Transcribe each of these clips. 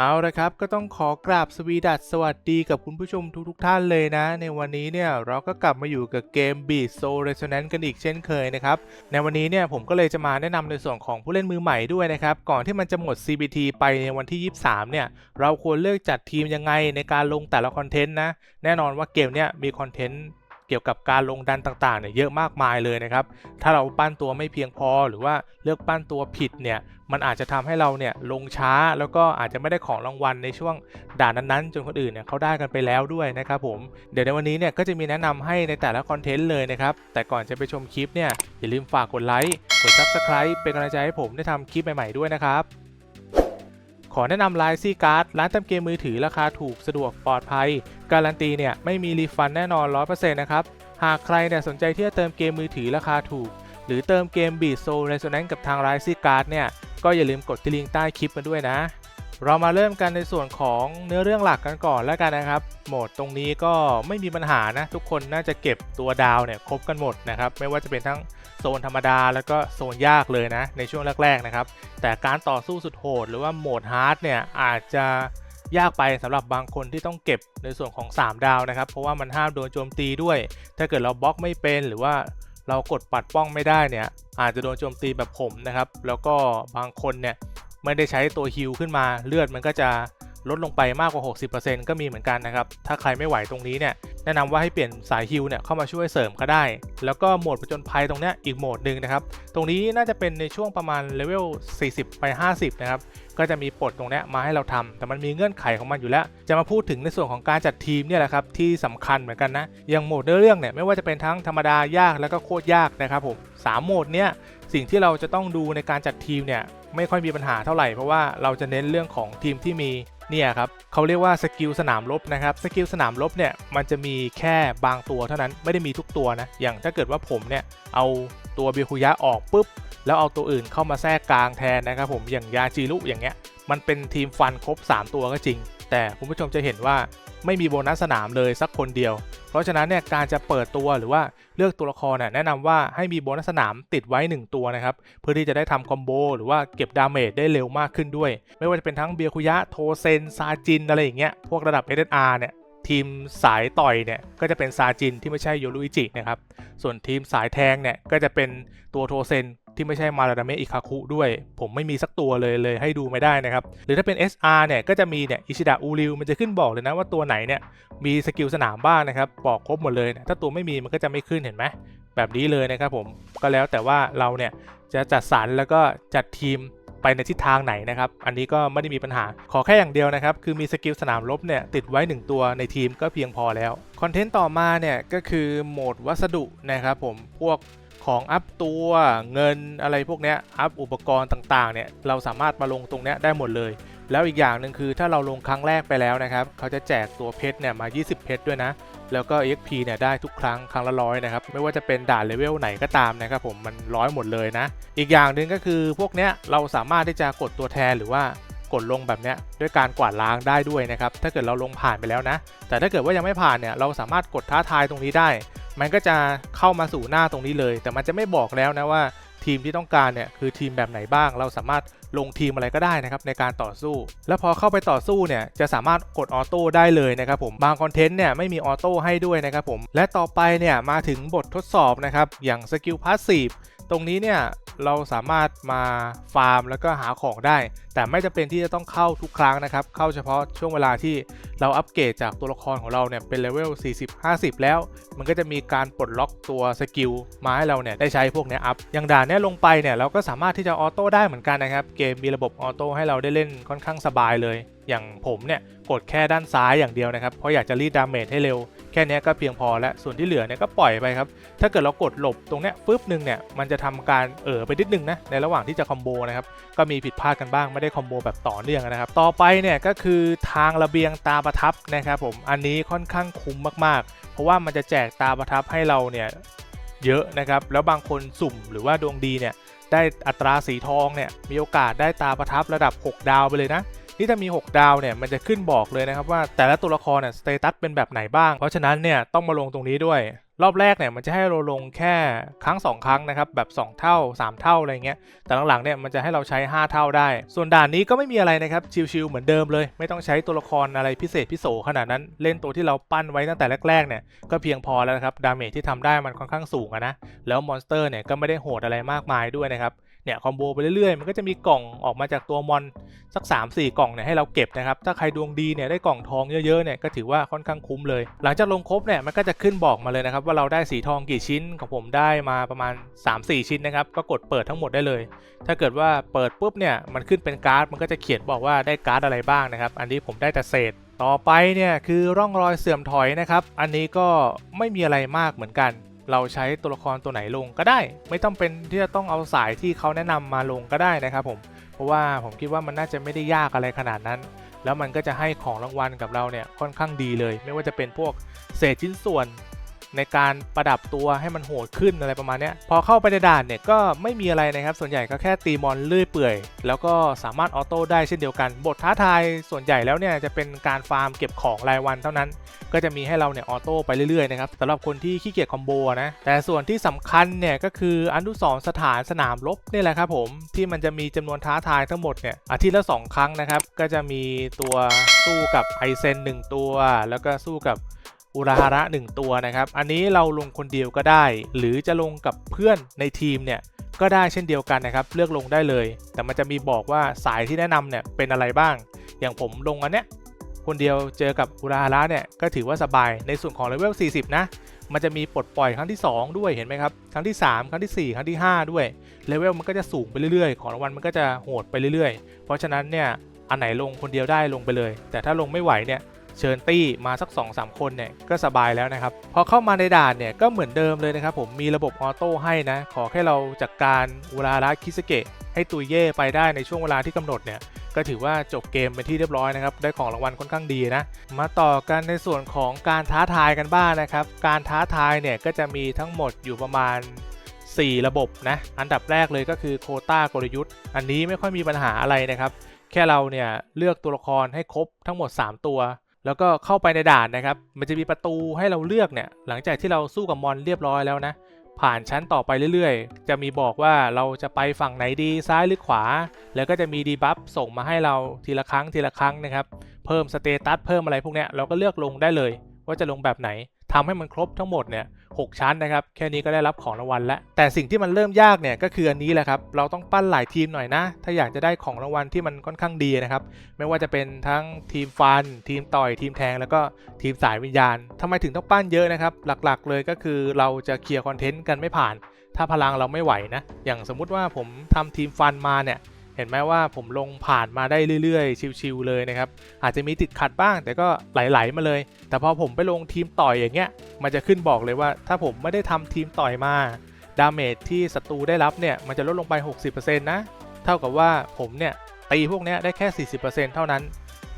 เอาละครับก็ต้องขอกราบสวีดัสสวัสดีกับคุณผู้ชมทุกๆทท่านเลยนะ ในวันนี้เนี่ยเราก็กลับมาอยู่กับเกม Beat Soul Resonance กันอีกเช่นเคยนะครับ ในวันนี้เนี่ยผมก็เลยจะมาแนะนำในส่วนของผู้เล่นมือใหม่ด้วยนะครับ ก่อนที่มันจะหมด CBT ไปในวันที่ 23 เนี่ย เราควรเลือกจัดทีมยังไงในการลงแต่ละคอนเทนต์นะ แน่นอนว่าเกมเนี่ยมีคอนเทนต์ เกี่ยวกับการลงดันต่างๆเนี่ยเยอะมากมายเลยนะครับ ถ้าเราปั้นตัวไม่เพียงพอหรือว่าเลือกปั้นตัวผิดเนี่ยมันอาจจะทำให้เราเนี่ยลงช้าแล้วก็อาจจะไม่ได้ของรางวัลในช่วงด่านนั้นๆ จนคนอื่นเนี่ยเขาได้กันไปแล้วด้วยนะครับผมเดี๋ยวในวันนี้เนี่ยก็จะมีแนะนำให้ในแต่ละคอนเทนต์เลยนะครับ แต่ก่อนจะไปชมคลิปเนี่ยอย่าลืมฝากกดไลค์กด Subscribe เป็นกำลังใจให้ผมได้ทำคลิปใหม่ๆด้วยนะครับ อแนะนำไลน์ซีการ์ดร้านเติมเกมมือถือราคาถูกสะดวกปลอดภัย การันตีเนี่ยไม่มีรีฟันแน่นอน 100%นะครับ หากใครเนี่ยสนใจที่จะเติมเกมมือถือราคาถูก หรือเติมเกม Beat Soul Resonance กับทางไลน์ซีการ์ดเนี่ยก็อย่าลืมกดที่ลิงก์ใต้คลิปมาด้วยนะ เรามาเริ่มกันในส่วนของเนื้อเรื่องหลักกันก่อนแล้วกันนะครับ โหมดตรงนี้ก็ไม่มีปัญหานะทุกคนน่าจะเก็บตัวดาวเนี่ยครบกันหมดนะครับไม่ว่าจะเป็นทั้ง โซนธรรมดาแล้วก็โซนยากเลยนะในช่วงแรกๆนะครับ แต่การต่อสู้สุดโหดหรือว่าโหมดฮาร์ดเนี่ยอาจจะยากไปสำหรับบางคนที่ต้องเก็บในส่วนของ 3 ดาวนะครับ เพราะว่ามันห้ามโดนโจมตีด้วย ถ้าเกิดเราบล็อกไม่เป็นหรือว่าเรากดปัดป้องไม่ได้เนี่ยอาจจะโดนโจมตีแบบผมนะครับ แล้วก็บางคนเนี่ยไม่ได้ใช้ตัวฮิลขึ้นมาเลือดมันก็จะ ลดลงไปมากกว่า 60%ก็มีเหมือนกันนะครับ ถ้าใครไม่ไหวตรงนี้เนี่ยแนะนำว่าให้เปลี่ยนสายฮิลเนี่ยเข้ามาช่วยเสริมก็ได้ แล้วก็โหมดผจญภัยตรงนี้อีกโหมดหนึ่งนะครับ ตรงนี้น่าจะเป็นในช่วงประมาณเลเวล 40 ไป 50 นะครับ ก็จะมีปลดตรงนี้มาให้เราทำแต่มันมีเงื่อนไขของมันอยู่แล้ว จะมาพูดถึงในส่วนของการจัดทีมเนี่ยแหละครับที่สำคัญเหมือนกันนะ อย่างโหมดเนื้อเรื่องเนี่ยไม่ว่าจะเป็นทั้งธรรมดายากแล้วก็โคตรยากนะครับผมสามโหมดเนี้ยสิ่งที่เราจะต้องดูในการจัดทีมเนี่ยไม่ค่อยมีปัญหาเท่าไหร่เพราะว่าเราจะเน้นเรื่องของทีมที่มี เนี่ยครับเขาเรียกว่าสกิลสนามรบนะครับสกิลสนามรบเนี่ยมันจะมีแค่บางตัวเท่านั้นไม่ได้มีทุกตัวนะอย่างถ้าเกิดว่าผมเนี่ยเอาตัวเบคุยะออกปุ๊บแล้วเอาตัวอื่นเข้ามาแทรกกลางแทนนะครับผมอย่างยาจิรุอย่างเงี้ยมันเป็นทีมฟันครบ 3 ตัวก็จริง แต่คุณผู้ชมจะเห็นว่า ไม่มีโบนัสสนามเลยสักคนเดียว เพราะฉะนั้นเนี่ยการจะเปิดตัวหรือว่าเลือกตัวละครเนี่ยแนะนำว่าให้มีโบนัสสนามติดไว้ 1 ตัวนะครับ เพื่อที่จะได้ทำคอมโบหรือว่าเก็บดาเมจได้เร็วมากขึ้นด้วย ไม่ว่าจะเป็นทั้งเบียคุยะโทเซนซาจินอะไรอย่างเงี้ยพวกระดับ SSR เนี่ยทีมสายต่อยเนี่ยก็จะเป็นซาจินที่ไม่ใช่โยรุอิจินะครับ ส่วนทีมสายแทงเนี่ยก็จะเป็นตัวโทเซน ที่ไม่ใช่มาราดาเมะอิคาคุด้วย ผมไม่มีสักตัวเลยเลยให้ดูไม่ได้นะครับ หรือถ้าเป็น SR เนี่ยก็จะมีเนี่ยอิชิดะอูริวมันจะขึ้นบอกเลยนะว่าตัวไหนเนี่ยมีสกิลสนามบ้างนะครับบอกครบหมดเลยนะถ้าตัวไม่มีมันก็จะไม่ขึ้นเห็นไหมแบบนี้เลยนะครับผมก็แล้วแต่ว่าเราเนี่ยจะจัดสรรแล้วก็จัดทีมไปในทิศทางไหนนะครับ อันนี้ก็ไม่ได้มีปัญหา ขอแค่อย่างเดียวนะครับ คือมีสกิลสนามรบเนี่ยติดไว้ 1 ตัวในทีมก็เพียงพอแล้ว คอนเทนต์ต่อมาเนี่ยก็คือโหมดวัสดุนะครับผม พวก ของอัพตัวเงินอะไรพวกเนี้ยอัพอุปกรณ์ต่างๆเนี่ยเราสามารถมาลงตรงเนี้ยได้หมดเลย แล้วอีกอย่างหนึ่งคือถ้าเราลงครั้งแรกไปแล้วนะครับเขาจะแจกตัวเพชรเนี่ยมา 20 เพชรด้วยนะแล้วก็ EXP เนี่ยได้ทุกครั้งครั้งละร้อยนะครับไม่ว่าจะเป็นด่านเลเวลไหนก็ตามนะครับผมมันร้อยหมดเลยนะ อีกอย่างหนึ่งก็คือพวกเนี้ยเราสามารถที่จะกดตัวแทนหรือว่ากดลงแบบเนี้ยด้วยการกวาดล้างได้ด้วยนะครับถ้าเกิดเราลงผ่านไปแล้วนะ แต่ถ้าเกิดว่ายังไม่ผ่านเนี่ยเราสามารถกดท้าทายตรงนี้ได้ มันก็จะเข้ามาสู่หน้าตรงนี้เลย แต่มันจะไม่บอกแล้วนะว่าทีมที่ต้องการเนี่ยคือทีมแบบไหนบ้าง เราสามารถลงทีมอะไรก็ได้นะครับในการต่อสู้ แล้วพอเข้าไปต่อสู้เนี่ยจะสามารถกดออโต้ได้เลยนะครับผมบางคอนเทนต์เนี่ยไม่มีออโต้ให้ด้วยนะครับผมและต่อไปเนี่ยมาถึงบททดสอบนะครับอย่างสกิลพาสซีฟ ตรงนี้เนี่ยเราสามารถมาฟาร์มแล้วก็หาของได้ แต่ไม่จำเป็นที่จะต้องเข้าทุกครั้งนะครับ เข้าเฉพาะช่วงเวลาที่เราอัปเกรดจากตัวละครของเราเนี่ยเป็นเลเวล 40-50 แล้ว มันก็จะมีการปลดล็อกตัวสกิลมาให้เราเนี่ยได้ใช้พวกเนี้ยอัพ อย่างด่านเนี้ยลงไปเนี่ยเราก็สามารถที่จะออโต้ได้เหมือนกันนะครับ เกมมีระบบออโต้ให้เราได้เล่นค่อนข้างสบายเลย อย่างผมเนี่ยกดแค่ด้านซ้ายอย่างเดียวนะครับ เพราะอยากจะรีดดาเมจให้เร็ว แค่นี้ก็เพียงพอแล้วส่วนที่เหลือเนี่ยก็ปล่อยไปครับ ถ้าเกิดเรากดหลบตรงเนี้ยฟึบหนึ่งเนี่ยมันจะทำการเออไปนิดนึงนะในระหว่างที่จะคอมโบนะครับก็มีผิดพลาดกันบ้างไม่ได้คอมโบแบบต่อเนื่องนะครับต่อไปเนี่ยก็คือทางระเบียงตาประทับนะครับผมอันนี้ค่อนข้างคุ้มมากๆ เพราะว่ามันจะแจกตาประทับให้เราเนี่ยเยอะนะครับแล้วบางคนสุ่มหรือว่าดวงดีเนี่ยได้อัตราสีทองเนี่ยมีโอกาสได้ตาประทับระดับ 6 ดาวไปเลยนะ ที่ถ้ามี 6 ดาวเนี่ยมันจะขึ้นบอกเลยนะครับว่าแต่ละตัวละครเนี่ยสเตตัสเป็นแบบไหนบ้าง เพราะฉะนั้นเนี่ยต้องมาลงตรงนี้ด้วย รอบแรกเนี่ยมันจะให้เราลงแค่ครั้ง 2 ครั้งนะครับแบบ 2 เท่า 3 เท่าอะไรเงี้ยแต่หลังๆเนี่ยมันจะให้เราใช้ 5 เท่าได้ ส่วนด่านนี้ก็ไม่มีอะไรนะครับชิวๆเหมือนเดิมเลย ไม่ต้องใช้ตัวละครอะไรพิเศษพิโสขนาดนั้น เล่นตัวที่เราปั้นไว้ตั้งแต่แรกๆเนี่ยก็เพียงพอแล้วครับดาเมจที่ทำได้มันค่อนข้างสูงอะนะแล้วมอนสเตอร์เนี่ยก็ไม่ได้โหดอะไรมากมายด้วยนะครับ เนี่ยคอมโบไปเรื่อยๆ มันก็จะมีกล่องออกมาจากตัวมอนสัก 3-4 กล่องเนี่ยให้เราเก็บนะครับ ถ้าใครดวงดีเนี่ยได้กล่องทองเยอะๆเนี่ยก็ถือว่าค่อนข้างคุ้มเลย หลังจากลงครบเนี่ยมันก็จะขึ้นบอกมาเลยนะครับว่าเราได้สีทองกี่ชิ้นของผมได้มาประมาณ 3-4 ชิ้นนะครับก็กดเปิดทั้งหมดได้เลย ถ้าเกิดว่าเปิดปุ๊บเนี่ยมันขึ้นเป็นการ์ดมันก็จะเขียนบอกว่าได้การ์ดอะไรบ้างนะครับ อันนี้ผมได้แต่เศษต่อไปเนี่ยคือร่องรอยเสื่อมถอยนะครับ อันนี้ก็ไม่มีอะไรมากเหมือนกัน เราใช้ตัวละครตัวไหนลงก็ได้ ไม่ต้องเป็นที่จะต้องเอาสายที่เขาแนะนำมาลงก็ได้นะครับผมเพราะว่าผมคิดว่ามันน่าจะไม่ได้ยากอะไรขนาดนั้น แล้วมันก็จะให้ของรางวัลกับเราเนี่ยค่อนข้างดีเลย ไม่ว่าจะเป็นพวกเศษชิ้นส่วน ในการประดับตัวให้มันโหดขึ้นอะไรประมาณนี้พอเข้าไปในด่านเนี่ยก็ไม่มีอะไรนะครับ ส่วนใหญ่ก็แค่ตีมอนเลื่อยเปื่อย แล้วก็สามารถออโต้ได้เช่นเดียวกัน บทท้าทายส่วนใหญ่แล้วเนี่ยจะเป็นการฟาร์มเก็บของรายวันเท่านั้น ก็จะมีให้เราเนี่ยออโต้ไปเรื่อยๆนะครับสำหรับคนที่ขี้เกียจคอมโบนะแต่ส่วนที่สำคัญเนี่ยก็คืออนุสรณ์สถานสนามรบนี่แหละครับผมที่มันจะมีจำนวนท้าทายทั้งหมดเนี่ยอาทิตย์ละ 2 ครั้งนะครับก็จะมีตัวสู้กับไอเซน1ตัว แล้วก็สู้กับ อุราฮาระ 1 ตัวนะครับ อันนี้เราลงคนเดียวก็ได้ หรือจะลงกับเพื่อนในทีมเนี่ยก็ได้เช่นเดียวกันนะครับ เลือกลงได้เลย แต่มันจะมีบอกว่าสายที่แนะนำเนี่ยเป็นอะไรบ้าง อย่างผมลงอันเนี้ยคนเดียวเจอกับอุราฮาระเนี่ยก็ถือว่าสบายในส่วนของเลเวล 40 นะ มันจะมีปลดปล่อยครั้งที่ 2 ด้วยเห็นไหมครับ ครั้งที่ 3 ครั้งที่ 4 ครั้งที่ 5 ด้วย เลเวลมันก็จะสูงไปเรื่อยๆ ของรางวัลมันก็จะโหดไปเรื่อยๆ เพราะฉะนั้นเนี่ยอันไหนลงคนเดียวได้ลงไปเลย แต่ถ้าลงไม่ไหวเนี่ย เชิญตี้มาสัก2-3คนเนี่ยก็สบายแล้วนะครับ พอเข้ามาในด่านเนี่ยก็เหมือนเดิมเลยนะครับผมมีระบบออโต้ให้นะ ขอแค่เราจัดกการอุราระคิสเกะให้ตุยเย่ไปได้ในช่วงเวลาที่กำหนดเนี่ยก็ถือว่าจบเกมเป็นที่เรียบร้อยนะครับ ได้ของรางวัลค่อนข้างดีนะ มาต่อกันในส่วนของการท้าทายกันบ้างนะครับ การท้าทายเนี่ยก็จะมีทั้งหมดอยู่ประมาณ 4 ระบบนะ อันดับแรกเลยก็คือโคต้ากลยุทธ์ อันนี้ไม่ค่อยมีปัญหาอะไรนะครับ แค่เราเนี่ยเลือกตัวละครให้ครบทั้งหมด 3 ตัว แล้วก็เข้าไปในด่านนะครับ มันจะมีประตูให้เราเลือกเนี่ย หลังจากที่เราสู้กับมอนเรียบร้อยแล้วนะ ผ่านชั้นต่อไปเรื่อยๆ จะมีบอกว่าเราจะไปฝั่งไหนดีซ้ายหรือขวา แล้วก็จะมีดีบัฟส่งมาให้เราทีละครั้งทีละครั้งนะครับ เพิ่มสเตตัสเพิ่มอะไรพวกเนี้ยเราก็เลือกลงได้เลย ว่าจะลงแบบไหนทำให้มันครบทั้งหมดเนี่ย หกชั้นนะครับ แค่นี้ก็ได้รับของรางวัลแล้ว แต่สิ่งที่มันเริ่มยากเนี่ยก็คืออันนี้แหละครับ เราต้องปั้นหลายทีมหน่อยนะ ถ้าอยากจะได้ของรางวัลที่มันค่อนข้างดีนะครับ ไม่ว่าจะเป็นทั้งทีมฟัน ทีมต่อย ทีมแทง แล้วก็ทีมสายวิญญาณทำไมถึงต้องปั้นเยอะนะครับ หลักๆ เลยก็คือเราจะเคลียร์คอนเทนต์กันไม่ผ่าน ถ้าพลังเราไม่ไหวนะ อย่างสมมุติว่าผมทำทีมฟันมาเนี่ย เห็นไหมว่าผมลงผ่านมาได้เรื่อยๆ ชิวๆเลยนะครับ อาจจะมีติดขัดบ้าง แต่ก็ไหลๆมาเลย แต่พอผมไปลงทีมต่อยอย่างเงี้ย มันจะขึ้นบอกเลยว่า ถ้าผมไม่ได้ทำทีมต่อยมา ดาเมจที่ศัตรูได้รับเนี่ย มันจะลดลงไป 60%นะ เท่ากับว่าผมเนี่ยตีพวกเนี้ยได้แค่ 40%เท่านั้น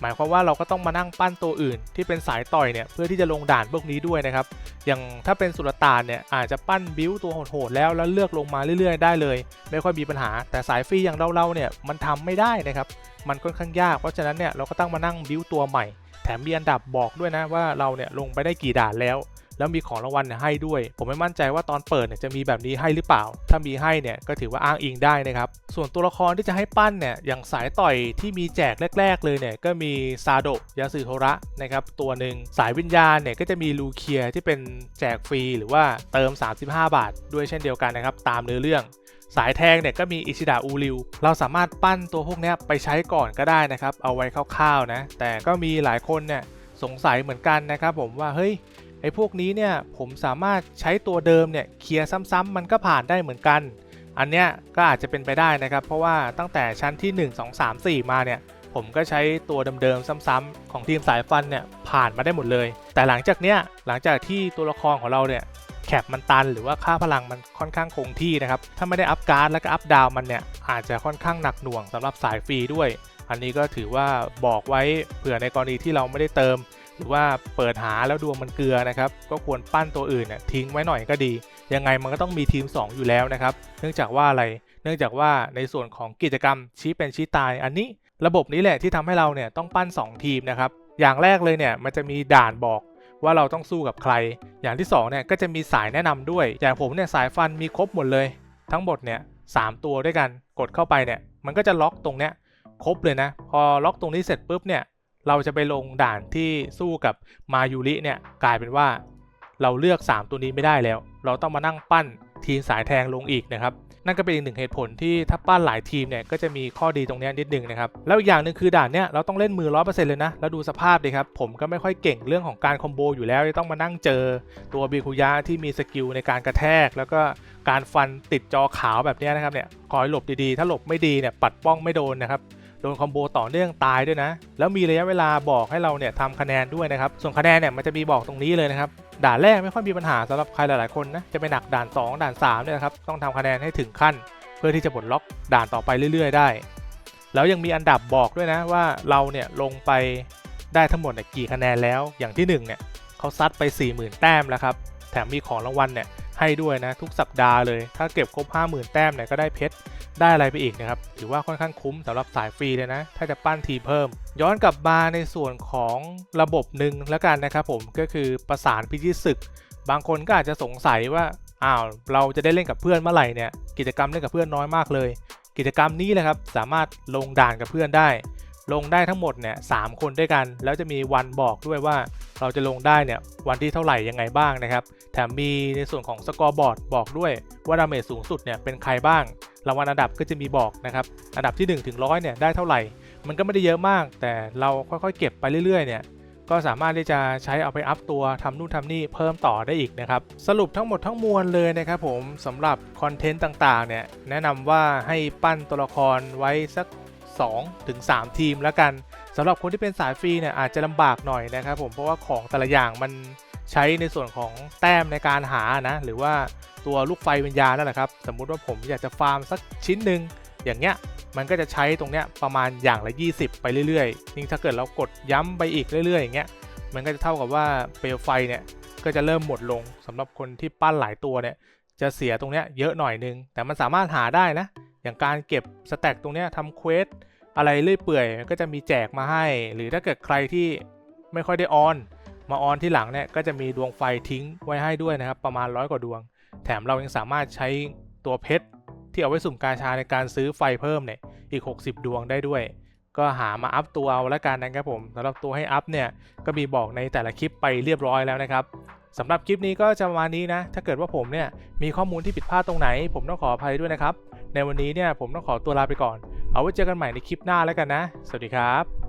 หมายความว่าเราก็ต้องมานั่งปั้นตัวอื่น ที่เป็นสายต่อยเนี่ยเพื่อที่จะลงด่านพวกนี้ด้วยนะครับอย่างถ้าเป็นสุลต่านเนี่ยอาจจะปั้นบิ้วตัวโหดๆแล้วแล้วเลือกลงมาเรื่อยๆ ได้เลย ไม่ค่อยมีปัญหา แต่สายฟรีอย่างเราๆเนี่ยมันทำไม่ได้นะครับมันค่อนข้างยากเพราะฉะนั้นเนี่ยเราก็ต้องมานั่งบิ้วตัวใหม่ แถมมีอันดับบอกด้วยนะว่าเราเนี่ยลงไปได้กี่ด่านแล้ว แล้วมีของรางวัลให้ด้วย ผมไม่มั่นใจว่าตอนเปิดเนี่ยจะมีแบบนี้ให้หรือเปล่า ถ้ามีให้เนี่ยก็ถือว่าอ้างอิงได้นะครับ ส่วนตัวละครที่จะให้ปั้นเนี่ยอย่างสายต่อยที่มีแจกแรก ๆ เลยเนี่ยก็มีซาโดะยาสึโทระนะครับตัวหนึ่งสายวิญญาณเนี่ยก็จะมีลูเคียที่เป็นแจกฟรีหรือว่าเติม 35 บาท ด้วยเช่นเดียวกันนะครับตามเนื้อเรื่องสายแทงเนี่ยก็มีอิชิดะอูริว เราสามารถปั้นตัวพวกนี้ไปใช้ก่อนก็ได้นะครับ เอาไว้คร่าวๆนะ แต่ก็มีหลายคนเนี่ยสงสัยเหมือนกันนะครับผมว่าเฮ้ย ไอ้พวกนี้เนี่ยผมสามารถใช้ตัวเดิมเนี่ยเคลียร์ซ้ำๆมันก็ผ่านได้เหมือนกัน อันเนี้ยก็อาจจะเป็นไปได้นะครับ เพราะว่าตั้งแต่ชั้นที่ 1 2 3 4 มาเนี่ยผมก็ใช้ตัวเดิมๆซ้ำๆของทีมสายฟันเนี่ยผ่านมาได้หมดเลย แต่หลังจากเนี้ยหลังจากที่ตัวละครของเราเนี่ยแคปมันตันหรือว่าค่าพลังมันค่อนข้างคงที่นะครับ ถ้าไม่ได้อัพการ์ดแล้วก็อัพดาวมันเนี่ยอาจจะค่อนข้างหนักหน่วงสำหรับสายฟรีด้วย อันนี้ก็ถือว่าบอกไว้เผื่อในกรณีที่เราไม่ได้เติม หรือว่าเปิดหาแล้วดวงมันเกลือนะครับ ก็ควรปั้นตัวอื่นเนี่ยทิ้งไว้หน่อยก็ดี ยังไงมันก็ต้องมีทีม 2 อยู่แล้วนะครับ เนื่องจากว่าอะไร เนื่องจากว่าในส่วนของกิจกรรมชี้เป็นชี้ตายอันนี้ ระบบนี้แหละที่ทำให้เราเนี่ยต้องปั้น 2 ทีมนะครับ อย่างแรกเลยเนี่ยมันจะมีด่านบอกว่าเราต้องสู้กับใคร อย่างที่สองเนี่ยก็จะมีสายแนะนำด้วย อย่างผมเนี่ยสายฟันมีครบหมดเลย ทั้งหมดเนี่ยสามตัวด้วยกัน กดเข้าไปเนี่ยมันก็จะล็อกตรงเนี้ยครบเลยนะ พอล็อกตรงนี้เสร็จปุ๊บเนี่ย เราจะไปลงด่านที่สู้กับมายูริเนี่ยกลายเป็นว่าเราเลือก 3 ตัวนี้ไม่ได้แล้ว เราต้องมานั่งปั้นทีมสายแทงลงอีกนะครับนั่นก็เป็นอีกหนึ่งเหตุผลที่ถ้าปั้นหลายทีมเนี่ยก็จะมีข้อดีตรงนี้นิดนึงนะครับแล้วอีกอย่างหนึ่งคือด่านเนี้ยเราต้องเล่นมือ100%เซ็นต์เลยนะแล้วดูสภาพดิครับผมก็ไม่ค่อยเก่งเรื่องของการคอมโบอยู่แล้วที่ต้องมานั่งเจอตัวบิคุยะที่มีสกิลในการกระแทก แล้วก็การฟันติดจอขาวแบบนี้นะครับเนี่ยคอยหลบดีๆ ถ้าหลบไม่ดีเนี่ยปัดป้องไม่โดนนะครับ โดนคอมโบต่อเนื่องตายด้วยนะ แล้วมีระยะเวลาบอกให้เราเนี่ยทำคะแนนด้วยนะครับ ส่วนคะแนนเนี่ยมันจะมีบอกตรงนี้เลยนะครับ ด่านแรกไม่ค่อยมีปัญหาสำหรับใครหลาย ๆ คนนะ จะไปหนักด่าน 2 ด่าน3เนี่ยนะครับ ต้องทำคะแนนให้ถึงขั้น เพื่อที่จะปลดล็อกด่านต่อไปเรื่อย ๆ ได้ แล้วยังมีอันดับบอกด้วยนะว่าเราเนี่ยลงไปได้ทั้งหมดกี่คะแนนแล้ว อย่างที่1เนี่ยเขาซัดไป 40,000 แต้มแล้วครับ แถมมีของรางวัลเนี่ย ให้ด้วยนะทุกสัปดาห์เลย ถ้าเก็บครบ 50,000 แต้มเนี่ยก็ได้เพชรได้อะไรไปอีกนะครับ ถือว่าค่อนข้างคุ้มสำหรับสายฟรีเลยนะ ถ้าจะปั้นทีเพิ่ม ย้อนกลับมาในส่วนของระบบหนึ่งแล้วกันนะครับผมก็คือประสานพิชิตศึก บางคนก็อาจจะสงสัยว่าอ้าวเราจะได้เล่นกับเพื่อนเมื่อไหร่เนี่ยกิจกรรมเล่นกับเพื่อนน้อยมากเลย กิจกรรมนี้แหละครับสามารถลงด่านกับเพื่อนได้ ลงได้ทั้งหมดเนี่ยสามคนด้วยกัน แล้วจะมีวันบอกด้วยว่าเราจะลงได้เนี่ยวันที่เท่าไหร่ยังไงบ้างนะครับ แถมมีในส่วนของสกอร์บอร์ดบอกด้วยว่าดาเมจสูงสุดเนี่ยเป็นใครบ้างรางวัลอันดับก็จะมีบอกนะครับ อันดับที่ 1 ถึงร้อยเนี่ยได้เท่าไหร่ มันก็ไม่ได้เยอะมาก แต่เราค่อยๆ เก็บไปเรื่อยๆ เนี่ย ก็สามารถที่จะใช้เอาไปอัพตัวทำนู่นทำนี่เพิ่มต่อได้อีกนะครับ สรุปทั้งหมดทั้งมวลเลยนะครับผมสำหรับคอนเทนต์ต่างๆ เนี่ย แนะนำว่าให้ปั้นตัวละครไว้สัก 2ถึง3ทีมแล้วกันสำหรับคนที่เป็นสายฟรีเนี่ยอาจจะลำบากหน่อยนะครับผมเพราะว่าของแต่ละอย่างมันใช้ในส่วนของแต้มในการหานะหรือว่าตัวลูกไฟวิญญาณนั่นแหละครับ สมมุติว่าผมอยากจะฟาร์มสักชิ้นหนึ่งอย่างเงี้ยมันก็จะใช้ตรงเนี้ยประมาณอย่างละ 20 ไปเรื่อยๆยิ่งถ้าเกิดเรากดย้ำไปอีกเรื่อยๆอย่างเงี้ยมันก็จะเท่ากับว่าเปลวไฟเนี่ยก็จะเริ่มหมดลงสำหรับคนที่ปั้นหลายตัวเนี่ยจะเสียตรงเนี้ยเยอะหน่อยนึง แต่มันสามารถหาได้นะ อย่างการเก็บสแต็กตรงเนี้ยทำเควสอะไรเรื่อยเปื่อยก็จะมีแจกมาให้ หรือถ้าเกิดใครที่ไม่ค่อยได้ออน มาออนที่หลังเนี่ยก็จะมีดวงไฟทิ้งไว้ให้ด้วยนะครับ ประมาณร้อยกว่าดวง แถมเรายังสามารถใช้ตัวเพชรที่เอาไว้สุ่มกาชาในการซื้อไฟเพิ่มเนี่ยอีก 60 ดวงได้ด้วย ก็หามาอัพตัวเอาละกันนะครับผมสำหรับตัวให้อัพเนี่ยก็มีบอกในแต่ละคลิปไปเรียบร้อยแล้วนะครับสำหรับคลิปนี้ก็จะประมาณนี้นะ ถ้าเกิดว่าผมเนี่ยมีข้อมูลที่ผิดพลาดตรงไหน ผมต้องขออภัยด้วยนะครับ ในวันนี้เนี่ยผมต้องขอตัวลาไปก่อน เอาไว้เจอกันใหม่ในคลิปหน้าแล้วกันนะ สวัสดีครับ